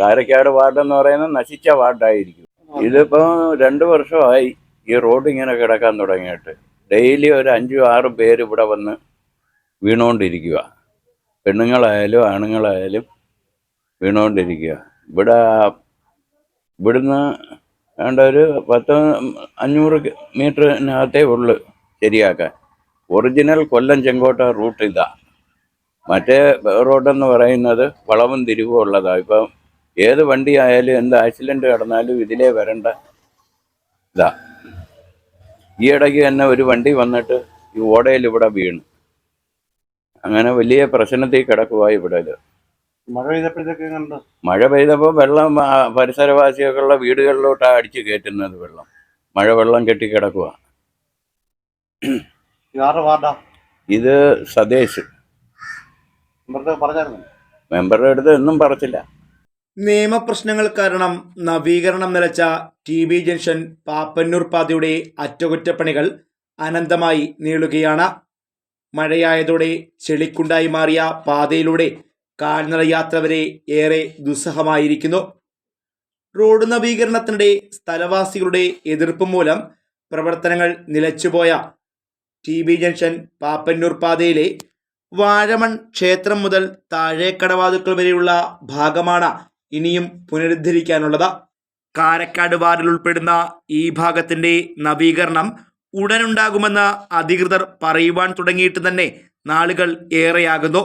Karakkad ward എന്ന് പറയുന്നത് നശിച്ച വാർഡായിരിക്കും. ഇതിപ്പോ രണ്ടു വർഷമായി ഈ റോഡ് ഇങ്ങനെ കിടക്കാൻ തുടങ്ങിയിട്ട്. ഡെയിലി ഒരു അഞ്ചും ആറ് പേര് ഇവിടെ വന്ന് വീണുകൊണ്ടിരിക്കുക പെണ്ണുങ്ങളായാലും ആണുങ്ങളായാലും വീണുകൊണ്ടിരിക്കുക ഇവിടെ ഇവിടുന്ന് വേണ്ട ഒരു പത്ത് അഞ്ഞൂറ് മീറ്ററിനകത്തേ ഉള്ളു ശരിയാക്കാൻ. ഒറിജിനൽ കൊല്ലം ചെങ്കോട്ട റൂട്ട് ഇതാ. മറ്റേ റോഡെന്ന് പറയുന്നത് വളവും തിരിവും ഉള്ളതാണ് ഇപ്പം ഏത് വണ്ടി ആയാലും എന്ത് ആക്സിഡന്റ് കടന്നാലും ഇതിലേ വരണ്ട. ഇതാ. ഈ ഇടയ്ക്ക് തന്നെ ഒരു വണ്ടി വന്നിട്ട് ഈ ഓടയിൽ ഇവിടെ വീണു. അങ്ങനെ വലിയ പ്രശ്നത്തിൽ കിടക്കുക ഇവിടെ. മഴ പെയ്തപ്പോഴത്തേക്ക് മഴ പെയ്തപ്പോൾ വെള്ളം പരിസരവാസികളുടെ വീടുകളിലോട്ടാണ് അടിച്ചു കയറ്റുന്നത് വെള്ളം. മഴ വെള്ളം കെട്ടി കിടക്കുക ഇത് പറഞ്ഞായിരുന്നു? മെമ്പറുടെ അടുത്ത് ഒന്നും പറച്ചില്ല നിയമപ്രശ്നങ്ങൾ കാരണം നവീകരണം നിലച്ച ടി ബി ജംഗ്ഷൻ പാപ്പന്നൂർ പാതയുടെ അറ്റകുറ്റപ്പണികൾ അനന്തമായി നീളുകയാണ്. മഴയായതോടെ ചെളിക്കുണ്ടായി മാറിയ പാതയിലൂടെ കാൽനട യാത്ര വരെ ഏറെ ദുസ്സഹമായിരിക്കുന്നു. റോഡ് നവീകരണത്തിനിടെ സ്ഥലവാസികളുടെ എതിർപ്പ് മൂലം പ്രവർത്തനങ്ങൾ നിലച്ചുപോയ ടി ബി ജംഗ്ഷൻ പാപ്പന്നൂർ പാതയിലെ വാഴമൺ ക്ഷേത്രം മുതൽ താഴേക്കടവാതുക്കൾ വരെയുള്ള ഭാഗമാണ് ഇനിയും പുനരുദ്ധരിക്കാനുള്ളത്. കാരക്കാട് വാർഡിൽ ഉൾപ്പെടുന്ന ഈ ഭാഗത്തിന്റെ നവീകരണം ഉടനുണ്ടാകുമെന്ന് അധികൃതർ പറയുവാൻ തുടങ്ങിയിട്ട് തന്നെ നാളുകൾ ഏറെയാകുന്നു.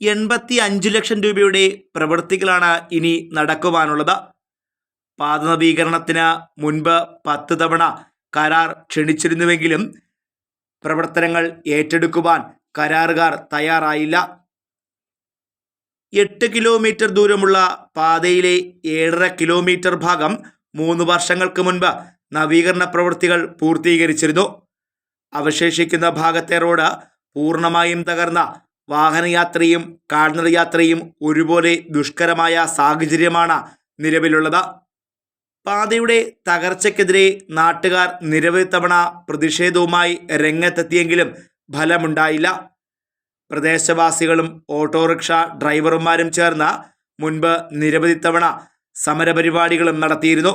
എൺപത്തി അഞ്ച് ലക്ഷം രൂപയുടെ പ്രവൃത്തികളാണ് ഇനി നടക്കുവാനുള്ളത്. പാത നവീകരണത്തിന് മുൻപ് പത്ത് തവണ കരാർ ക്ഷണിച്ചിരുന്നുവെങ്കിലും പ്രവർത്തനങ്ങൾ ഏറ്റെടുക്കുവാൻ കരാറുകാർ തയ്യാറായില്ല. എട്ട് കിലോമീറ്റർ ദൂരമുള്ള പാതയിലെ ഏഴര കിലോമീറ്റർ ഭാഗം മൂന്ന് വർഷങ്ങൾക്ക് മുൻപ് നവീകരണ പ്രവൃത്തികൾ പൂർത്തീകരിച്ചിരുന്നു. അവശേഷിക്കുന്ന ഭാഗത്തെ റോഡ് പൂർണമായും തകർന്ന വാഹനയാത്രയും കാൽനടയാത്രയും ഒരുപോലെ ദുഷ്കരമായ സാഹചര്യമാണ് നിലവിലുള്ളത്. പാതയുടെ തകർച്ചയ്ക്കെതിരെ നാട്ടുകാർ നിരവധി തവണ പ്രതിഷേധവുമായി രംഗത്തെത്തിയെങ്കിലും ഫലമുണ്ടായില്ല. പ്രദേശവാസികളും ഓട്ടോറിക്ഷ ഡ്രൈവർമാരും ചേർന്ന് മുൻപ് നിരവധി തവണ സമരപരിപാടികളും നടത്തിയിരുന്നു.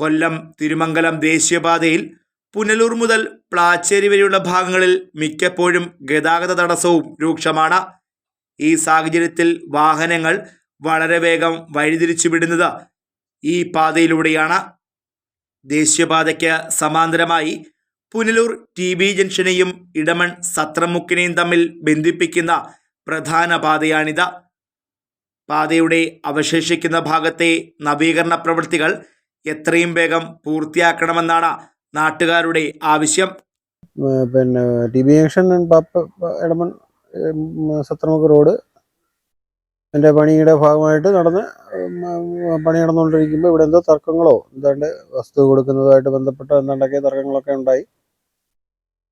കൊല്ലം തിരുമംഗലം ദേശീയപാതയിൽ പുനലൂർ മുതൽ പ്ലാച്ചേരി വരെയുള്ള ഭാഗങ്ങളിൽ മിക്കപ്പോഴും ഗതാഗത തടസ്സവും രൂക്ഷമാണ്. ഈ സാഹചര്യത്തിൽ വാഹനങ്ങൾ വളരെ വേഗം വഴിതിരിച്ചു വിടുന്നത് ഈ പാതയിലൂടെയാണ്. ദേശീയപാതയ്ക്ക് സമാന്തരമായി പുനലൂർ ടി ബി ജംഗ്ഷനെയും ഇടമൺ സത്രമുക്കിനെയും തമ്മിൽ ബന്ധിപ്പിക്കുന്ന പ്രധാന പാതയാണിത്. പാതയുടെ അവശേഷിക്കുന്ന ഭാഗത്തെ നവീകരണ പ്രവൃത്തികൾ എത്രയും വേഗം പൂർത്തിയാക്കണമെന്നാണ് നാട്ടുകാരുടെ ആവശ്യം. പിന്നെ ടി ബി ജംഗ്ഷൻ ഇടമൺ സത്രമുഖ റോഡ്. എന്റെ പണിയുടെ ഭാഗമായിട്ട് നടന്ന് പണി നടന്നുകൊണ്ടിരിക്കുമ്പോൾ ഇവിടെ എന്തോ തർക്കങ്ങളോ എന്താണ്ട് വസ്തു കൊടുക്കുന്നതുമായിട്ട് ബന്ധപ്പെട്ട എന്താണ്ടൊക്കെ തർക്കങ്ങളൊക്കെ ഉണ്ടായി.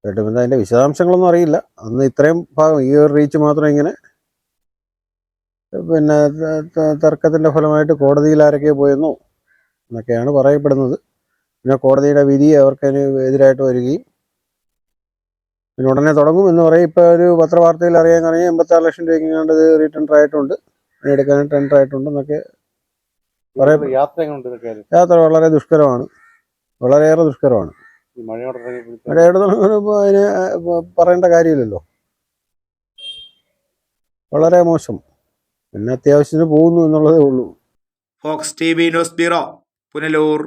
കേട്ട് പിന്നെ അതിന്റെ വിശദാംശങ്ങളൊന്നും അറിയില്ല. അന്ന് ഇത്രയും ഭാഗം ഈ ഒരു റീച്ച് മാത്രം ഇങ്ങനെ. പിന്നെ തർക്കത്തിന്റെ ഫലമായിട്ട് കോടതിയിൽ ആരൊക്കെ പോയെന്നോ എന്നൊക്കെയാണ് പറയപ്പെടുന്നത്. പിന്നെ കോടതിയുടെ വിധി അവർക്കതിന് എതിരായിട്ട് വരികയും പിന്നെ ഉടനെ തുടങ്ങും എന്ന് പറയും. ഇപ്പോൾ ഒരു പത്രവാർത്തയിൽ അറിയാൻ കഴിഞ്ഞാൽ എൺപത്താറ് ലക്ഷം രൂപയ്ക്ക് കണ്ട് ഇത് റീടെൻഡർ ആയിട്ടുണ്ട്. എടുക്കാൻ ടെൻഡർ ആയിട്ടുണ്ട് എന്നൊക്കെ പറയാം. യാത്ര വളരെ ദുഷ്കരമാണ്. വളരെയേറെ ദുഷ്കരമാണ്. ഈ മഴയോടെ അതിന് പറയേണ്ട കാര്യമില്ലല്ലോ. വളരെ മോശം. പിന്നെ അത്യാവശ്യത്തിന് പോകുന്നു എന്നുള്ളതേ ഉള്ളൂ. Fox T V news bureau. Punalur